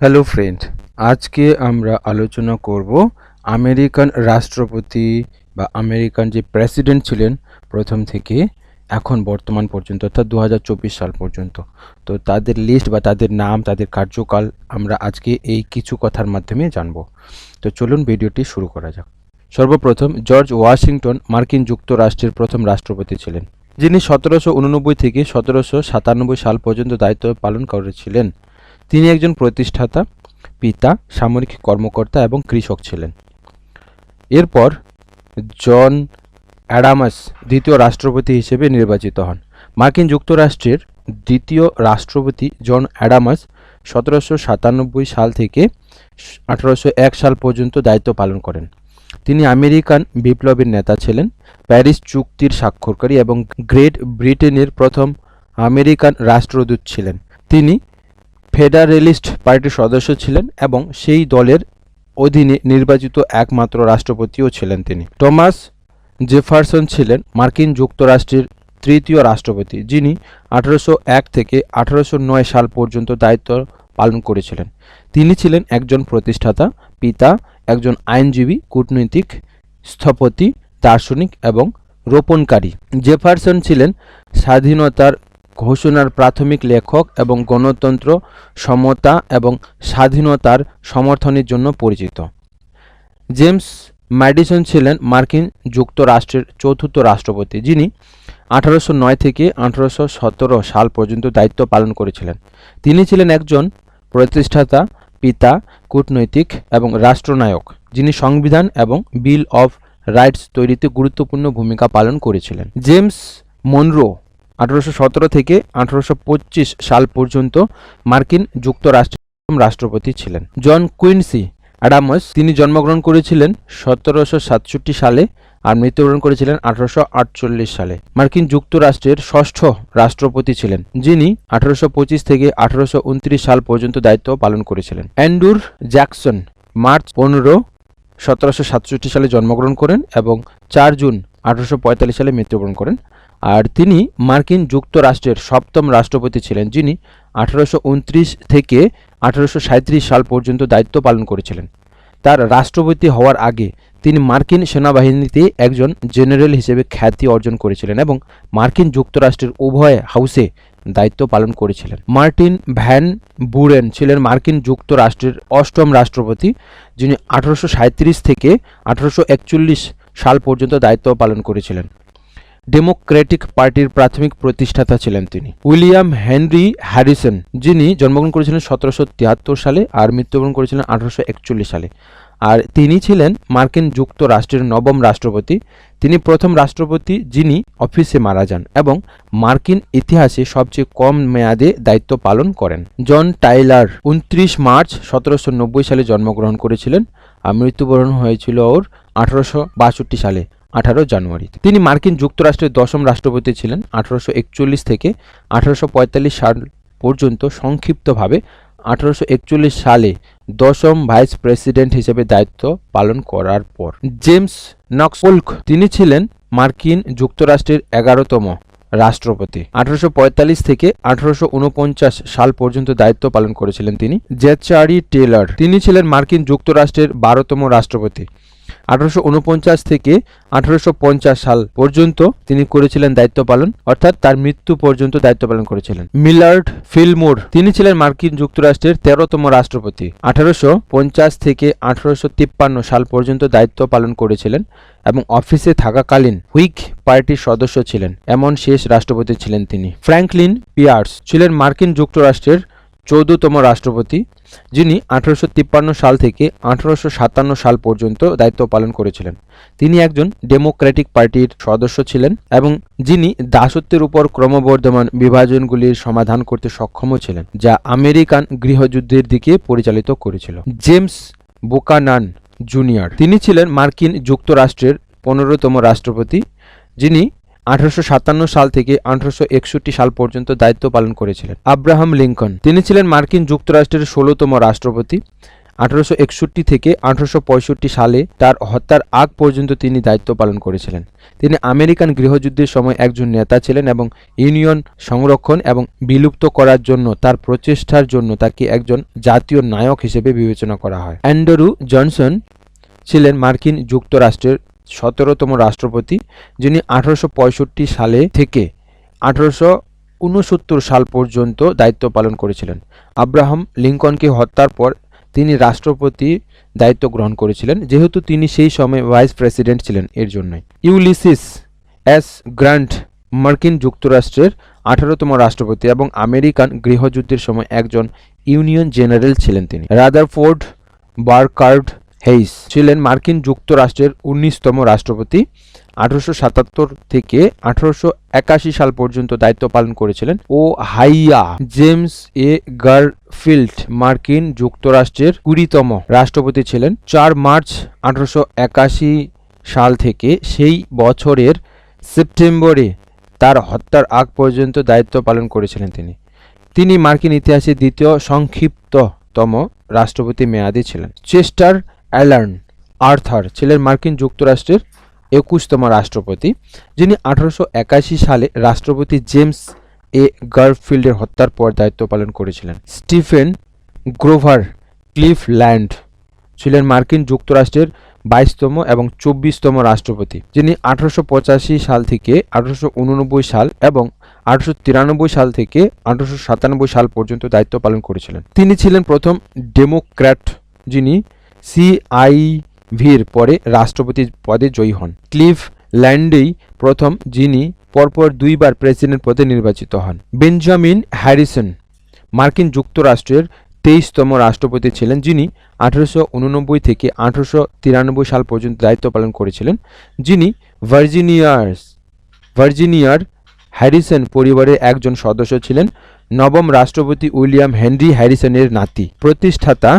Hello friend আজকে আমরা আলোচনা করব আমেরিকান রাষ্ট্রপতি বা আমেরিকান যে প্রেসিডেন্ট ছিলেন প্রথম থেকে এখন বর্তমান পর্যন্ত, অর্থাৎ দু হাজার চব্বিশ সাল পর্যন্ত। তো তাদের লিস্ট বা তাদের নাম, তাদের কার্যকাল আমরা আজকে এই কিছু কথার মাধ্যমে জানব। তো চলুন ভিডিওটি শুরু করা যাক। সর্বপ্রথম জর্জ ওয়াশিংটন মার্কিন যুক্তরাষ্ট্রের প্রথম রাষ্ট্রপতি ছিলেন। যিনি সতেরোশো উননব্বই থেকে সতেরোশো সাতানব্বই সাল পর্যন্ত দায়িত্ব পালন করেছিলেন। তিনি একজন প্রতিষ্ঠাতা, পিতা, সামরিক কর্মকর্তা এবং কৃষক ছিলেন। এরপর জন অ্যাডামাস দ্বিতীয় রাষ্ট্রপতি হিসেবে নির্বাচিত হন। মার্কিন যুক্তরাষ্ট্রের দ্বিতীয় রাষ্ট্রপতি জন অ্যাডামাস সতেরোশো সাতানব্বই সাল থেকে আঠারোশো এক সাল পর্যন্ত দায়িত্ব পালন করেন। তিনি আমেরিকান বিপ্লবের নেতা ছিলেন, প্যারিস চুক্তির স্বাক্ষরকারী এবং গ্রেট ব্রিটেনের প্রথম আমেরিকান রাষ্ট্রদূত ছিলেন। তিনি ফেডারেলিস্ট পার্টির সদস্য ছিলেন এবং সেই দলের অধীনে নির্বাচিত একমাত্র রাষ্ট্রপতিও ছিলেন তিনি। টমাস জেফারসন ছিলেন মার্কিন যুক্তরাষ্ট্রের তৃতীয় রাষ্ট্রপতি, যিনি আঠারোশো এক থেকে আঠারোশো নয় সাল পর্যন্ত দায়িত্ব পালন করেছিলেন। তিনি ছিলেন একজন প্রতিষ্ঠাতা, পিতা, একজন আইনজীবী, কূটনৈতিক স্থপতি, দার্শনিক এবং রোপণকারী। জেফারসন ছিলেন স্বাধীনতার ঘোষণার প্রাথমিক লেখক এবং গণতন্ত্র, সমতা এবং স্বাধীনতার সমর্থনের জন্য পরিচিত। জেমস ম্যাডিসন ছিলেন মার্কিন যুক্তরাষ্ট্রের চতুর্থ রাষ্ট্রপতি, যিনি আঠারোশো নয় থেকে আঠারোশো সতেরো সাল পর্যন্ত দায়িত্ব পালন করেছিলেন। তিনি ছিলেন একজন প্রতিষ্ঠাতা, পিতা, কূটনৈতিক এবং রাষ্ট্রনায়ক, যিনি সংবিধান এবং বিল অফ রাইটস তৈরিতে গুরুত্বপূর্ণ ভূমিকা পালন করেছিলেন। জেমস মনরো আঠারোশো সতেরো থেকে আঠারোশো পঁচিশ সাল পর্যন্ত মার্কিন যুক্তরাষ্ট্রের রাষ্ট্রপতি ছিলেন। জন কুইন্সি অ্যাডামস, তিনি জন্মগ্রহণ করেছিলেন সতেরোশো সাতষট্টি সালে আর মৃত্যুবরণ করেছিলেন আঠারোশো আটচল্লিশ সালে। মার্কিন যুক্তরাষ্ট্রের ষষ্ঠ রাষ্ট্রপতি ছিলেন, যিনি আঠারোশো পঁচিশ থেকে আঠারোশো উনত্রিশ সাল পর্যন্ত দায়িত্ব পালন করেছিলেন। অ্যান্ডুর জ্যাকসন, মার্চ পনেরো, সতেরোশো সালে জন্মগ্রহণ করেন এবং চার জুন আঠারোশো পঁয়তাল্লিশ সালে মৃত্যুবরণ করেন। আর তিনি মার্কিন যুক্তরাষ্ট্রের সপ্তম রাষ্ট্রপতি ছিলেন, যিনি আঠারোশো উনত্রিশ থেকে আঠারোশো সাঁইত্রিশ সাল পর্যন্ত দায়িত্ব পালন করেছিলেন। তার রাষ্ট্রপতি হওয়ার আগে তিনি মার্কিন সেনাবাহিনীতে একজন জেনারেল হিসেবে খ্যাতি অর্জন করেছিলেন এবং মার্কিন যুক্তরাষ্ট্রের উভয় হাউসে দায়িত্ব পালন করেছিলেন। মার্টিন ভ্যান বুরেন ছিলেন মার্কিন যুক্তরাষ্ট্রের অষ্টম রাষ্ট্রপতি, যিনি আঠারোশো সাঁইত্রিশ থেকে আঠারোশো একচল্লিশ সাল পর্যন্ত দায়িত্ব পালন করেছিলেন। ডেমোক্রেটিক পার্টির প্রাথমিক প্রতিষ্ঠাতা ছিলেন তিনি। উইলিয়াম হেনরি হ্যারিসন, যিনি জন্মগ্রহণ করেছিলেন সতেরোশো তিয়াত্তর সালে আর মৃত্যুবরণ করেছিলেন আঠারোশো একচল্লিশ সালে। আর তিনি ছিলেন মার্কিন যুক্তরাষ্ট্রের নবম রাষ্ট্রপতি। তিনি প্রথম রাষ্ট্রপতি যিনি অফিসে মারা যান এবং মার্কিন ইতিহাসে সবচেয়ে কম মেয়াদে দায়িত্ব পালন করেন। জন টাইলার উনত্রিশ মার্চ সতেরোশো নব্বই সালে জন্মগ্রহণ করেছিলেন। আর মৃত্যুবরণ হয়েছিল ওর আঠারোশো বাষট্টি সালে। আঠারো জানুয়ারিতে তিনি মার্কিন যুক্তরাষ্ট্রের দশম রাষ্ট্রপতি ছিলেন আঠারোশো একচল্লিশ থেকে আঠারোশো পঁয়তাল্লিশ সাল পর্যন্ত সংক্ষিপ্তভাবে আঠারোশো একচল্লিশ সালে দশম ভাইস প্রেসিডেন্ট হিসেবে দায়িত্ব পালন করার পর। জেমস নক্সপোল্ক তিনি ছিলেন মার্কিন যুক্তরাষ্ট্রের এগারোতম রাষ্ট্রপতি। আঠারোশো পঁয়তাল্লিশ থেকে আঠারোশো ঊনপঞ্চাশ সাল পর্যন্ত দায়িত্ব পালন করেছিলেন তিনি। জেচারি টেলর তিনি ছিলেন মার্কিন যুক্তরাষ্ট্রের বারোতম রাষ্ট্রপতি। আঠারোশো উনপঞ্চাশ থেকে আঠারোশো পঞ্চাশ সাল পর্যন্ত তিনি করেছিলেন দায়িত্ব পালন, অর্থাৎ তার মৃত্যু পর্যন্ত দায়িত্ব পালন করেছিলেন। মিলার্ড ফিলমোর, তিনি ছিলেন মার্কিন যুক্তরাষ্ট্রের তেরোতম রাষ্ট্রপতি। আঠারোশো পঞ্চাশ থেকে আঠারোশো তিপ্পান্ন সাল পর্যন্ত দায়িত্ব পালন করেছিলেন এবং অফিসে থাকাকালীন হুইক পার্টির সদস্য ছিলেন, এমন শেষ রাষ্ট্রপতি ছিলেন তিনি। ফ্র্যাঙ্কলিন পিয়ার্স ছিলেন মার্কিন যুক্তরাষ্ট্রের চৌদ্দতম রাষ্ট্রপতি, যিনি আঠারোশো তিপ্পান্ন সাল থেকে আঠারোশো সাল পর্যন্ত দায়িত্ব পালন করেছিলেন। তিনি একজন ডেমোক্রেটিক পার্টির সদস্য ছিলেন এবং যিনি দাসত্বের উপর ক্রমবর্ধমান বিভাজনগুলির সমাধান করতে সক্ষমও ছিলেন, যা আমেরিকান গৃহযুদ্ধের দিকে পরিচালিত করেছিল। James Buchanan Junior. তিনি ছিলেন মার্কিন যুক্তরাষ্ট্রের পনেরোতম রাষ্ট্রপতি, যিনি আঠারোশো সাতান্ন সাল থেকে আঠারোশো একষট্টি সাল পর্যন্ত দায়িত্ব পালন করেছিলেন আব্রাহাম লিঙ্কন। তিনি ছিলেন মার্কিন যুক্তরাষ্ট্রের ষোলোতম রাষ্ট্রপতি। আঠারোশো একষট্টি থেকে আঠারোশো পঁয়ষট্টি সালে তার হত্যার আগ পর্যন্ত তিনি দায়িত্ব পালন করেছিলেন। তিনি আমেরিকান গৃহযুদ্ধের সময় একজন নেতা ছিলেন এবং ইউনিয়ন সংরক্ষণ এবং বিলুপ্ত করার জন্য তার প্রচেষ্টার জন্য তাকে একজন জাতীয় নায়ক হিসেবে বিবেচনা করা হয়। অ্যান্ড্রু জনসন ছিলেন মার্কিন যুক্তরাষ্ট্রের সতেরোতম রাষ্ট্রপতি, যিনি আঠারোশো পঁয়ষট্টি সালে থেকে আঠারোশো উনসত্তর সাল পর্যন্ত দায়িত্ব পালন করেছিলেন। আব্রাহাম লিঙ্কনকে হত্যার পর তিনি রাষ্ট্রপতি দায়িত্ব গ্রহণ করেছিলেন, যেহেতু তিনি সেই সময় ভাইস প্রেসিডেন্ট ছিলেন এর জন্যই। ইউলিসিস এস গ্র্যান্ট মার্কিন যুক্তরাষ্ট্রের আঠারোতম রাষ্ট্রপতি এবং আমেরিকান গৃহযুদ্ধের সময় একজন ইউনিয়ন জেনারেল ছিলেন তিনি। রাদারফোর্ড বারকার্ড হেইস ছিলেন মার্কিন যুক্তরাষ্ট্রের উনিশতম রাষ্ট্রপতি। আঠারোশো সাতাত্তর থেকে আঠারোশো একাশি সাল পর্যন্ত দায়িত্ব পালন করেছিলেন ও হাইয়া জেমস এ গারফিল্ড মার্কিন যুক্তরাষ্ট্রের কুড়িতম রাষ্ট্রপতি ছিলেন। চার মার্চ আঠারোশো একাশি সাল থেকে সেই বছরের সেপ্টেম্বরে তার হত্যার আগ পর্যন্ত দায়িত্ব পালন করেছিলেন তিনি। তিনি মার্কিন ইতিহাসে দ্বিতীয় সংক্ষিপ্ততম রাষ্ট্রপতি মেয়াদী ছিলেন। চেস্টার অ্যালার্ন আর্থার ছিলেন মার্কিন যুক্তরাষ্ট্রের একুশতম রাষ্ট্রপতি, যিনি আঠারোশো একাশি সালে রাষ্ট্রপতি জেমস এ গারফিল্ডের হত্যার পর দায়িত্ব পালন করেছিলেন। স্টিফেন গ্রোভার ক্লিফল্যান্ড ছিলেন মার্কিন যুক্তরাষ্ট্রের বাইশতম এবং চব্বিশতম রাষ্ট্রপতি, যিনি আঠারোশো পঁচাশি সাল থেকে আঠারোশো উননব্বই সাল এবং আঠারোশো তিরানব্বই সাল থেকে আঠারোশো সাতানব্বই সাল পর্যন্ত দায়িত্ব পালন করেছিলেন। তিনি ছিলেন প্রথম ডেমোক্র্যাট যিনি সিআইভির পরে রাষ্ট্রপতি পদে জয়ী হন। ক্লিভ ল্যান্ডেই প্রথম, যিনি পরপর দুইবার প্রেসিডেন্ট পদে নির্বাচিত হন। বেঞ্জামিন হ্যারিসন, মার্কিন যুক্তরাষ্ট্রের তেইশতম রাষ্ট্রপতি ছিলেন, যিনি আঠারোশো উননব্বই থেকে আঠারোশো তিরানব্বই সাল পর্যন্ত দায়িত্ব পালন করেছিলেন, যিনি ভার্জিনিয়ার্স ভার্জিনিয়ার হ্যারিসন পরিবারের একজন সদস্য ছিলেন, নবম রাষ্ট্রপতি উইলিয়াম হেনরি হ্যারিসনের নাতি। প্রতিষ্ঠাতা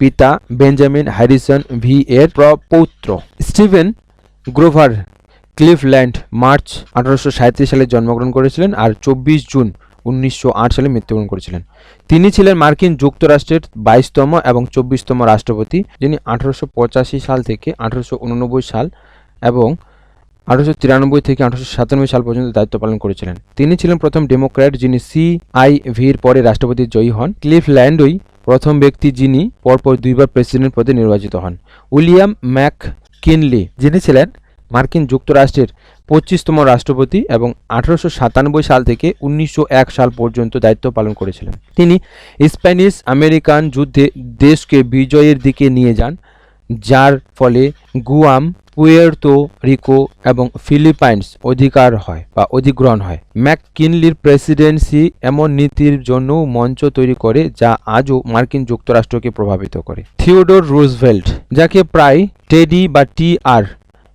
পিতা বেঞ্জামিন হ্যারিসন ভি এর প্রপৌত্র স্টিভেন গ্রোভার ক্লিফল্যান্ড মার্চ আঠারোশো সাঁইত্রিশ সালে জন্মগ্রহণ করেছিলেন আর চব্বিশ জুন উনিশশো আট সালে মৃত্যুবরণ করেছিলেন। তিনি ছিলেন মার্কিন যুক্তরাষ্ট্রের বাইশতম এবং চব্বিশতম রাষ্ট্রপতি, যিনি আঠারোশো পঁচাশি সাল থেকে আঠারোশো উননব্বই সাল এবং আঠারোশো তিরানব্বই থেকে আঠারোশো সাতানব্বই সাল পর্যন্ত দায়িত্ব পালন করেছিলেন। তিনি ছিলেন প্রথম ডেমোক্র্যাট, যিনি সিআইভির পরে রাষ্ট্রপতি জয়ী হন। ক্লিফল্যান্ডই প্রথম ব্যক্তি যিনি, পরপর দুইবার প্রেসিডেন্ট পদে নির্বাচিত হন। উইলিয়াম ম্যাক কিনলি, যিনি ছিলেন মার্কিন যুক্তরাষ্ট্রের পঁচিশতম রাষ্ট্রপতি এবং আঠারোশো সাতানব্বই সাল থেকে উনিশশো এক সাল পর্যন্ত দায়িত্ব পালন করেছিলেন। তিনি স্প্যানিশ আমেরিকান যুদ্ধে দেশকে বিজয়ের দিকে নিয়ে যান, যার ফলে গুয়াম পুয়ের্তো রিকো এবং ফিলিপাইন্স অধিকার হয় বা অধিগ্রহণ হয়। ম্যাককিনলির প্রেসিডেন্সি এমন নীতির জন্যও মঞ্চ তৈরি করে যা আজও মার্কিন যুক্তরাষ্ট্রকে প্রভাবিত করে। থিওডোর রুজভেল্ট, যাকে প্রায় টেডি বা টি আর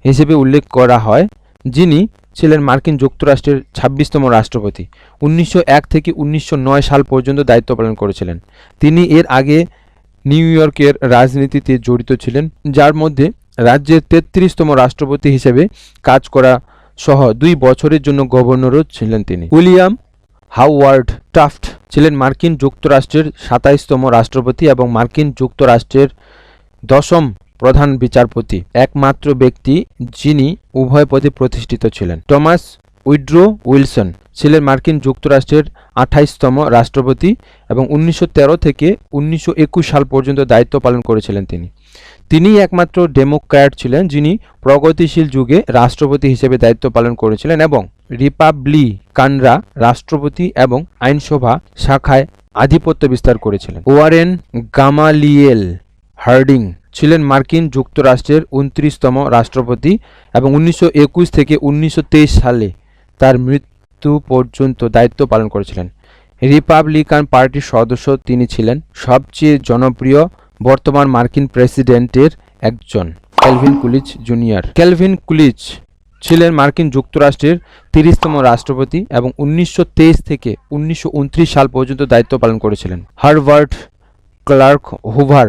হিসেবে উল্লেখ করা হয়, যিনি ছিলেন মার্কিন যুক্তরাষ্ট্রের ছাব্বিশতম রাষ্ট্রপতি। উনিশশো এক থেকে উনিশশো নয় সাল পর্যন্ত দায়িত্ব পালন করেছিলেন। তিনি এর আগে নিউ ইয়র্কের রাজনীতিতে জড়িত ছিলেন, যার মধ্যে রাজ্যের তেত্রিশতম রাষ্ট্রপতি হিসেবে কাজ করা সহ দুই বছরের জন্য গভর্নরও ছিলেন তিনি। উইলিয়াম হাওয়ার্ড টাফট ছিলেন মার্কিন যুক্তরাষ্ট্রের সাতাইশতম রাষ্ট্রপতি এবং মার্কিন যুক্তরাষ্ট্রের দশম প্রধান বিচারপতি। একমাত্র ব্যক্তি যিনি উভয় পদে প্রতিষ্ঠিত ছিলেন। টমাস উইড্রো উইলসন ছিলেন মার্কিন যুক্তরাষ্ট্রের আঠাইশতম রাষ্ট্রপতি এবং উনিশশো তেরো থেকে উনিশশো একুশ সাল পর্যন্ত দায়িত্ব পালন করেছিলেন তিনি। তিনিই একমাত্র ডেমোক্র্যাট ছিলেন যিনি প্রগতিশীল যুগে রাষ্ট্রপতি হিসেবে দায়িত্ব পালন করেছিলেন এবং রিপাবলিকানরা রাষ্ট্রপতি এবং আইনসভা শাখায় আধিপত্য বিস্তার করেছিলেন। ওয়ারেন গামালিয়েল হার্ডিং ছিলেন মার্কিন যুক্তরাষ্ট্রের উনত্রিশতম রাষ্ট্রপতি এবং উনিশশো একুশ থেকে উনিশশো তেইশ সালে তার মৃত্যু পর্যন্ত দায়িত্ব পালন করেছিলেন। রিপাবলিকান পার্টির সদস্য তিনি ছিলেন। সবচেয়ে জনপ্রিয় বর্তমান মার্কিন প্রেসিডেন্টের একজন, Calvin Coolidge Junior. Calvin Coolidge ছিলেন মার্কিন যুক্তরাষ্ট্রের তিরিশতম রাষ্ট্রপতি এবং উনিশশো তেইশ থেকে উনিশশো উনত্রিশ সাল পর্যন্ত দায়িত্ব পালন করেছিলেন। হার্ভার্ড ক্লার্ক হুভার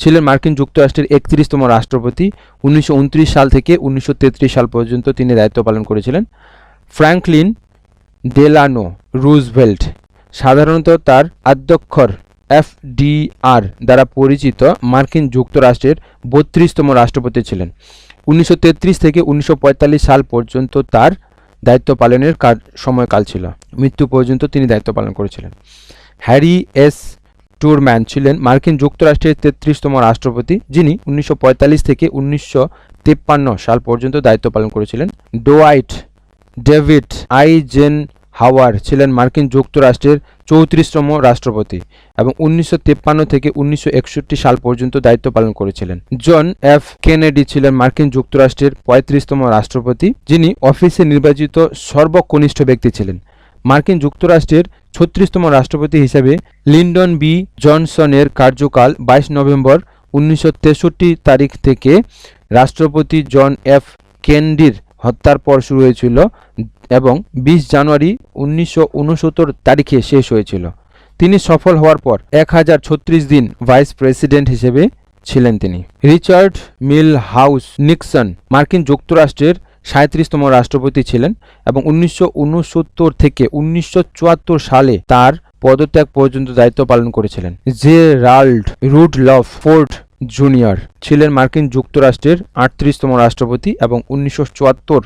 ছিলেন মার্কিন যুক্তরাষ্ট্রের একত্রিশতম রাষ্ট্রপতি। উনিশশো উনত্রিশ সাল থেকে উনিশশো তেত্রিশ সাল পর্যন্ত তিনি দায়িত্ব পালন করেছিলেন। ফ্র্যাঙ্কলিন ডেলানো রুজভেল্ট সাধারণত তার আদ্যক্ষর এফডিআর দ্বারা পরিচিত মার্কিন যুক্তরাষ্ট্রের বত্রিশতম রাষ্ট্রপতি ছিলেন। উনিশশো তেত্রিশ থেকে উনিশশো পঁয়তাল্লিশ সাল পর্যন্ত তার দায়িত্ব পালনের সময়কাল ছিল। মৃত্যু পর্যন্ত তিনি দায়িত্ব পালন করেছিলেন। হ্যারি এস টুরম্যান ছিলেন মার্কিন যুক্তরাষ্ট্রের তেত্রিশতম রাষ্ট্রপতি, যিনি উনিশশো পঁয়তাল্লিশ থেকে উনিশশো তিপ্পান্ন সাল পর্যন্ত দায়িত্ব পালন করেছিলেন। ডোয়াইট ডেভিড আইজেন হাওয়ার ছিলেন মার্কিন যুক্তরাষ্ট্রের চৌত্রিশতম রাষ্ট্রপতি এবং উনিশশো থেকে উনিশশো একষট্টি সাল পর্যন্ত দায়িত্ব পালন করেছিলেন। জন এফ কেনেডি ছিলেন মার্কিন যুক্তরাষ্ট্রের পঁয়ত্রিশতম রাষ্ট্রপতি, যিনি অফিসে নির্বাচিত সর্বকনিষ্ঠ ব্যক্তি ছিলেন। মার্কিন যুক্তরাষ্ট্রের ছত্রিশতম রাষ্ট্রপতি হিসেবে লিন্ডন বি. জনসনের কার্যকাল বাইশ নভেম্বর উনিশশো তেষট্টি তারিখ থেকে রাষ্ট্রপতি জন এফ কেন্ডির হত্যার পর শুরু হয়েছিল এবং বিশ জানুয়ারি উনিশশো উনসত্তর তারিখে শেষ হয়েছিল। তিনি সফল হওয়ার পর এক হাজার ছত্রিশ দিন ভাইস প্রেসিডেন্ট হিসেবে ছিলেন তিনি। রিচার্ড মিল হাউস নিক্সন মার্কিন যুক্তরাষ্ট্রের সাঁত্রিশতম রাষ্ট্রপতি ছিলেন এবং উনিশশো উনসত্তর থেকে উনিশশো চুয়াত্তর সালে তার পদত্যাগ পর্যন্ত দায়িত্ব পালন করেছিলেন। জেরাল্ড রুডলফ ফোর্ড জুনিয়র ছিলেন মার্কিন যুক্তরাষ্ট্রের আটত্রিশতম রাষ্ট্রপতি এবং উনিশশো চুয়াত্তর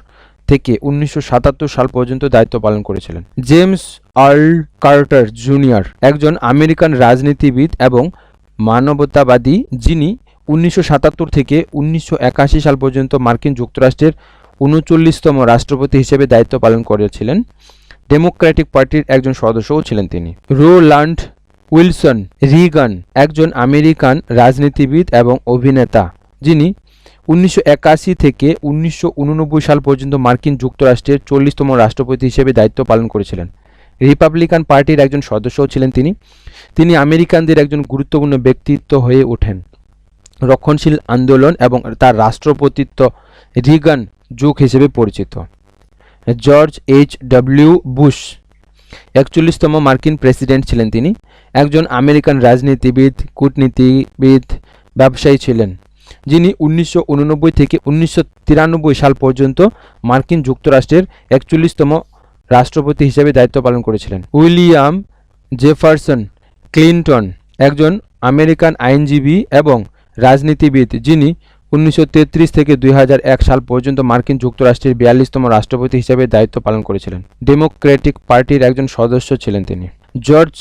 থেকে উনিশশো সাতাত্তর সাল পর্যন্ত দায়িত্ব পালন করেছিলেন। জেমস আর্ল কার্টার জুনিয়র একজন আমেরিকান রাজনীতিবিদ এবং মানবতাবাদী, যিনি উনিশশো সাতাত্তর থেকে উনিশশো একাশি সাল পর্যন্ত মার্কিন যুক্তরাষ্ট্রের উনচল্লিশতম রাষ্ট্রপতি হিসেবে দায়িত্ব পালন করেছিলেন। ডেমোক্র্যাটিক পার্টির একজন সদস্যও ছিলেন তিনি। রোল্যান্ড উইলসন রিগান একজন আমেরিকান রাজনীতিবিদ এবং অভিনেতা, যিনি উনিশশো একাশি থেকে উনিশশো উননব্বই সাল পর্যন্ত মার্কিন যুক্তরাষ্ট্রের চল্লিশতম রাষ্ট্রপতি হিসেবে দায়িত্ব পালন করেছিলেন। রিপাবলিকান পার্টির একজন সদস্যও ছিলেন তিনি। তিনি আমেরিকানদের একজন গুরুত্বপূর্ণ ব্যক্তিত্ব হয়ে ওঠেন। রক্ষণশীল আন্দোলন এবং তার রাষ্ট্রপতিত্ব রিগান যুগ হিসেবে পরিচিত। জর্জ এইচ ডব্লিউ বুশ একচল্লিশতম মার্কিন প্রেসিডেন্ট ছিলেন তিনি। একজন আমেরিকান রাজনীতিবিদ, কূটনীতিবিদ, ব্যবসায়ী ছিলেন। যিনি উনিশশো উননব্বই থেকে উনিশশো তিরানব্বই সাল পর্যন্ত মার্কিন যুক্তরাষ্ট্রের একচল্লিশতম রাষ্ট্রপতি হিসেবে দায়িত্ব পালন করেছিলেন। উইলিয়াম জেফারসন ক্লিন্টন একজন আমেরিকান আইনজীবী এবং রাজনীতিবিদ, যিনি উনিশশো তেত্রিশ থেকে দুই হাজার এক সাল পর্যন্ত মার্কিন যুক্তরাষ্ট্রের বিয়াল্লিশতম রাষ্ট্রপতি হিসেবে দায়িত্ব পালন করেছিলেন। ডেমোক্রেটিক পার্টির একজন সদস্য ছিলেন তিনি। জর্জ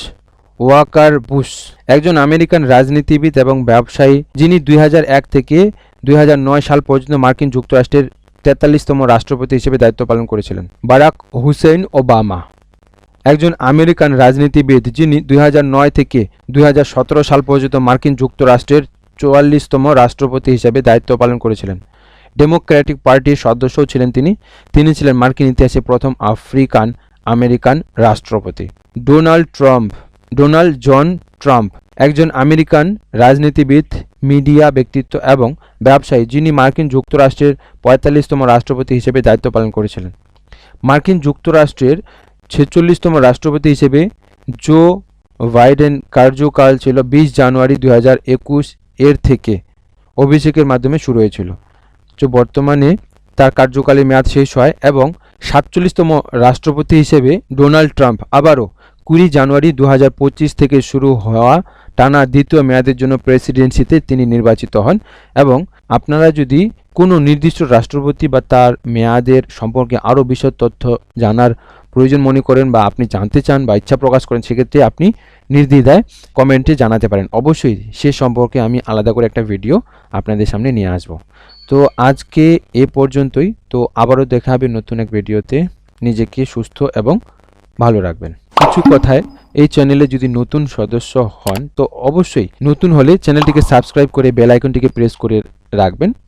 ওয়াকার বুশ, একজন আমেরিকান রাজনীতিবিদ এবং ব্যবসায়ী যিনি দুই হাজার এক থেকে দুই হাজার নয় সাল পর্যন্ত মার্কিন যুক্তরাষ্ট্রের তেতাল্লিশতম রাষ্ট্রপতি হিসেবে দায়িত্ব পালন করেছিলেন। বারাক হুসেন ওবামা, একজন আমেরিকান রাজনীতিবিদ যিনি দুই হাজার নয় থেকে দুই হাজার সতেরো সাল পর্যন্ত মার্কিন যুক্তরাষ্ট্রের চুয়াল্লিশতম রাষ্ট্রপতি হিসেবে দায়িত্ব পালন করেছিলেন। ডেমোক্র্যাটিক পার্টির সদস্যও ছিলেন তিনি। তিনি ছিলেন মার্কিন ইতিহাসে প্রথম আফ্রিকান আমেরিকান রাষ্ট্রপতি। Donald Trump Donald John Trump, একজন আমেরিকান রাজনীতিবিদ, মিডিয়া ব্যক্তিত্ব এবং ব্যবসায়ী যিনি মার্কিন যুক্তরাষ্ট্রের পঁয়তাল্লিশতম রাষ্ট্রপতি হিসেবে দায়িত্ব পালন করেছিলেন। মার্কিন যুক্তরাষ্ট্রের ছেচল্লিশতম রাষ্ট্রপতি হিসেবে জো বাইডেন কার্যকাল ছিল বিশ জানুয়ারি দু হাজার একুশ এর থেকে অভিষেকের মাধ্যমে শুরু হয়েছিল তো বর্তমানে তার কার্যকালের মেয়াদ শেষ হয় এবং সাতচল্লিশতম রাষ্ট্রপতি হিসেবে ডোনাল্ড ট্রাম্প আবারও কুড়ি জানুয়ারি দু হাজার পঁচিশ থেকে শুরু হওয়া টানা দ্বিতীয় মেয়াদের জন্য প্রেসিডেন্সিতে তিনি নির্বাচিত হন এবং আপনারা যদি কোনো নির্দিষ্ট রাষ্ট্রপতি বা তার মেয়াদের সম্পর্কে আরও বিশদ তথ্য জানার প্রয়োজন মনে করেন বা আপনি জানতে চান বা ইচ্ছা প্রকাশ করেন, সেক্ষেত্রে আপনি নির্দ্বিধায় কমেন্টে জানাতে পারেন। অবশ্যই সে সম্পর্কে আমি আলাদা করে একটা ভিডিও আপনাদের সামনে নিয়ে আসব। তো আজকে এ পর্যন্তই। তো আবারও দেখা হবে নতুন এক ভিডিওতে। নিজেকে সুস্থ এবং ভালো রাখবেন। কিছু কথায় এই চ্যানেলে যদি নতুন সদস্য হন, তো অবশ্যই নতুন হলে চ্যানেলটিকে সাবস্ক্রাইব করে বেল আইকনটিকে প্রেস করে রাখবেন।